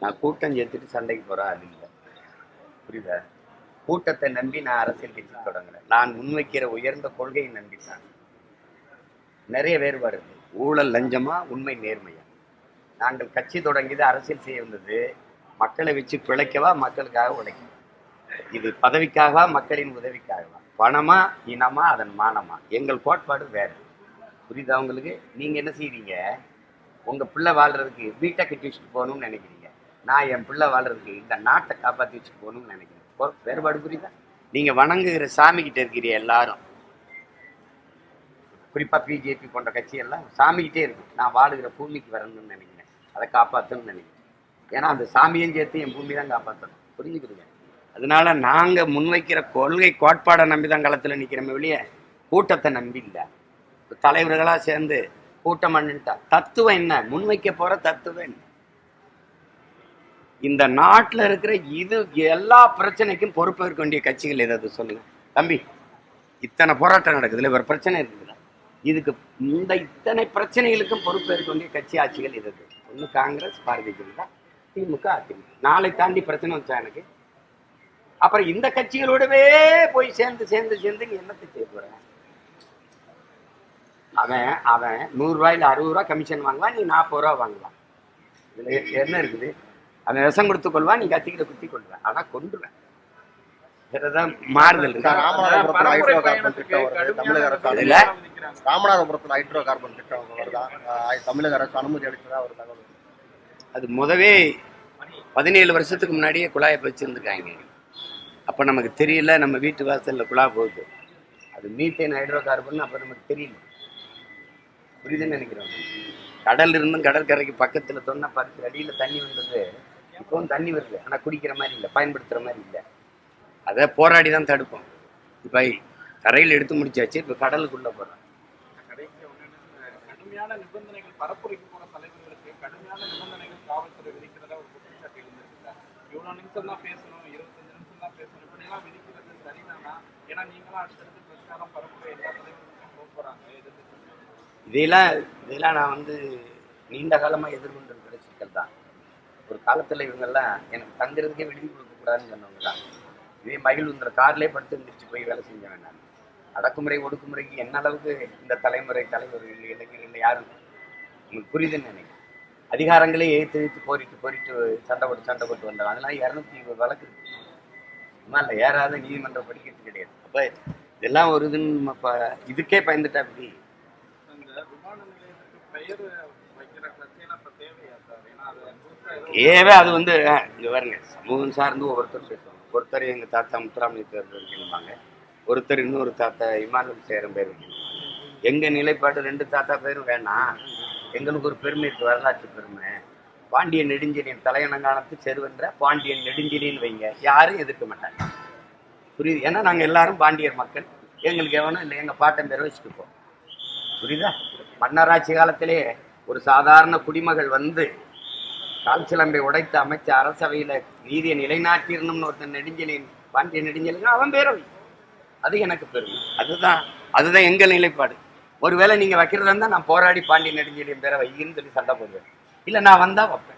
நான் கூட்டம் சேர்த்துட்டு சண்டைக்கு போகிறேன் அது இல்லை புரியுதா? கூட்டத்தை நம்பி நான் அரசியல் கட்சி தொடங்கல நான் முன்வைக்கிற உயர்ந்த கொள்கையை நம்பித்தான். நிறைய வேறுபாடு இருக்குது ஊழல் லஞ்சமா உண்மை நேர்மையா? நாங்கள் கட்சி தொடங்கியது அரசியல் செய்ய வந்தது. மக்களை வச்சு பிழைக்கவா மக்களுக்காக உழைக்க இது பதவிக்காகவா மக்களின் உதவிக்காகவா? பணமா இனமா அதன் மானமா? எங்கள் கோட்பாடு வேறு. புரியுதா உங்களுக்கு? நீங்கள் என்ன செய்கிறீங்க உங்கள் பிள்ளை வாழ்றதுக்கு வீட்டை கட்டி வச்சுட்டு போகணும்னு நினைக்கிறீங்க. நான் என் பிள்ளை வாழ்றதுக்கு இந்த நாட்டை காப்பாற்றி வச்சுட்டு போகணும்னு நினைக்கிறேன். வேறுபாடு புரியுதா? நீங்க வணங்குகிற சாமி கிட்ட எல்லாரும். குறிப்பா பிஜேபி போன்ற கட்சியெல்லாம் சாமிக்கிட்டே இருக்கு. நான் வாழுகிற பூமிக்கு வரணும்னு நினைக்கிறேன். அதை காப்பாற்றணும்னு நினைக்கிறேன். ஏன்னா அந்த சாமியும் சேர்த்து என் பூமி தான் காப்பாற்றணும் புரிஞ்சுக்கிடுங்க அதனால நாங்க முன்வைக்கிற கொள்கை கோட்பாடை நம்பி தான் களத்துல நிற்கிறோமே வெளியே கூட்டத்தை நம்பி இல்லை. தலைவர்களா சேர்ந்து கூட்டம் பண்ணிட்டா தத்துவம் என்ன? முன்வைக்க போற தத்துவம் என்ன? இந்த நாட்டுல இருக்கிற இது எல்லா பிரச்சனைக்கும் பொறுப்பேற்க வேண்டிய கட்சிகள் எதாவது சொல்லுங்க. தம்பி இத்தனை போராட்டம் நடக்குதுல ஒரு பிரச்சனை இருக்குதுல்ல இதுக்கு இந்த இத்தனை பிரச்சனைகளுக்கும் பொறுப்பேற்க வேண்டிய கட்சி ஆட்சிகள் எது ஒன்று காங்கிரஸ் பாரதிய ஜனதா திமுக அதிமுக. நாளை தாண்டி பிரச்சனை வச்சா எனக்கு? அப்புறம் இந்த கட்சிகளோடவே போய் சேர்ந்து சேர்ந்து சேர்ந்து நீ என்னத்தை செய்ய போற? அவன் அவன் நூறு ரூபாயில அறுபது ரூபா கமிஷன் வாங்குவான் நீ நாற்பது ரூபா வாங்குவான். இதில் என்ன இருக்குது? அவன் விஷம் கொடுத்து கொள்வான் நீ கத்திக்கிட்ட குத்தி கொள்வேன். ஆனா கொண்டுருவேன் மாறுதல் ராமநாதபுரத்துல ஹைட்ரோ கார்பன் திட்டம் வருது தமிழக அரசு அனுமதி அளித்ததா ஒரு தகவல். அது முதவே பதினேழு வருஷத்துக்கு முன்னாடியே குழாயை வச்சிருந்துருக்காங்க அப்ப நமக்கு தெரியல நம்ம வீட்டு வாசல்ல குழா போகுது. அது மீத்தேன் ஹைட்ரோ கார்பன் அப்ப நமக்கு தெரியல. புரியுதுன்னு நினைக்கிறோம் கடல் இருந்தும் கடற்கரைக்கு பக்கத்துல தொண்ணா பத்து அடியில தண்ணி வந்தது. இப்பவும் தண்ணி வருது. ஆனா குடிக்கிற மாதிரி இல்லை பயன்படுத்துற மாதிரி இல்லை. அதை போராடி தான் தடுப்போம். இப்ப கரையில் எடுத்து முடிச்சாச்சு இப்ப கடலுக்குள்ள என்ன, கடுமையான நிபந்தனைகள் பரப்புரைக்கு போன தலைவர்களுக்கு கடுமையான நிபந்தனைகள் காவல்துறை விதிக்கிறதா ஒரு குற்றச்சாட்டு இவ்வளவு நிமிஷம் தான் பேசணும் இருபத்தஞ்சு நிமிஷம் தான் பேசணும் இப்படி எல்லாம் விதிக்கிறது சரிதானா? ஏன்னா நீங்களும் அடுத்தடுத்து பிரச்சாரம் பரப்புரை எல்லா தலைவர்களுக்கும் போக இதையெல்லாம் இதெல்லாம் நான் வந்து நீண்ட காலமா எதிர்கொண்டிருக்கிற சிக்கல் தான். ஒரு காலத்தில் இவங்கெல்லாம் எனக்கு தங்குறதுக்கே விடுதி கொடுக்க கூடாதுன்னு சொன்னவங்க தான் இதே மகிழ்வுங்கிற கார்லேயே படுத்து இருந்துச்சு போய் வேலை செஞ்சவன் நான் அடக்குமுறை ஒடுக்குமுறைக்கு என்ன அளவுக்கு இந்த தலைமுறை தலைவர்கள் இளைஞர்கள் யாரும் உங்களுக்கு புரியுதுன்னு நினைக்கிறேன். அதிகாரங்களே ஏத்து எழுத்து போரிட்டு போரிட்டு சண்டை போட்டு சண்டை போட்டு வந்தாங்க அதெல்லாம் இரநூத்தி இருபது வழக்கு சும்மா இல்லை ஏறாத நீதிமன்றம் படிக்கிறது கிடையாது. அப்போ இதெல்லாம் ஒரு இதுன்னு நம்ம இப்போ இதுக்கே பயந்துட்டா அப்படி விமான நிலையத்துக்கு பெயர் வைக்கிற பிரச்சனை இப்போ தேவையா சார்? ஏன்னா அது ஏவே அது வந்து அஹ், இங்க பாருங்க. சமூகம் சார்ந்து ஒவ்வொருத்தர் பேசுவாங்க. ஒருத்தர் எங்க தாத்தா முத்துராமலிங்கர் வைக்கணும்பாங்க ஒருத்தர் இன்னொரு தாத்தா இமானுவல் சேரம் பேர் வைக்கணும் எங்க நிலைப்பாடு ரெண்டு தாத்தா பேரும் வேணாம் எங்களுக்கு ஒரு பெருமை இருக்கு வரலாற்று பெருமை. பாண்டியன் நெடுஞ்செழியன் தலையணங்கானத்து செருவென்ற பாண்டியன் நெடுஞ்செழியன் வைங்க. யாரும் எதிர்க்க மாட்டாங்க. புரியுது? ஏன்னா நாங்கள் எல்லாரும் பாண்டியர் மக்கள். எங்களுக்கு எவனும் இல்லை எங்கள் பாட்டன் பேரை வச்சுட்டு புரியுதா? மன்னராட்சி காலத்திலே ஒரு சாதாரண குடிமகள் வந்து கால் சிலம்பை உடைத்து அமைச்ச அரசவையில் நீதியை நிலைநாட்டிடணும்னு ஒருத்தன் நெடுஞ்சலின் பாண்டிய நெடுஞ்சலின் அவன் பேரவை. அது எனக்கு பெருமை. அதுதான் அதுதான் எங்கள் நிலைப்பாடு. ஒருவேளை நீங்கள் வைக்கிறதா இருந்தால் நான் போராடி பாண்டிய நெடுஞ்செலியன் பேரை வையின்னு சொல்லி சண்டை போடுவேன். இல்லை நான் வந்தால் வைப்பேன்.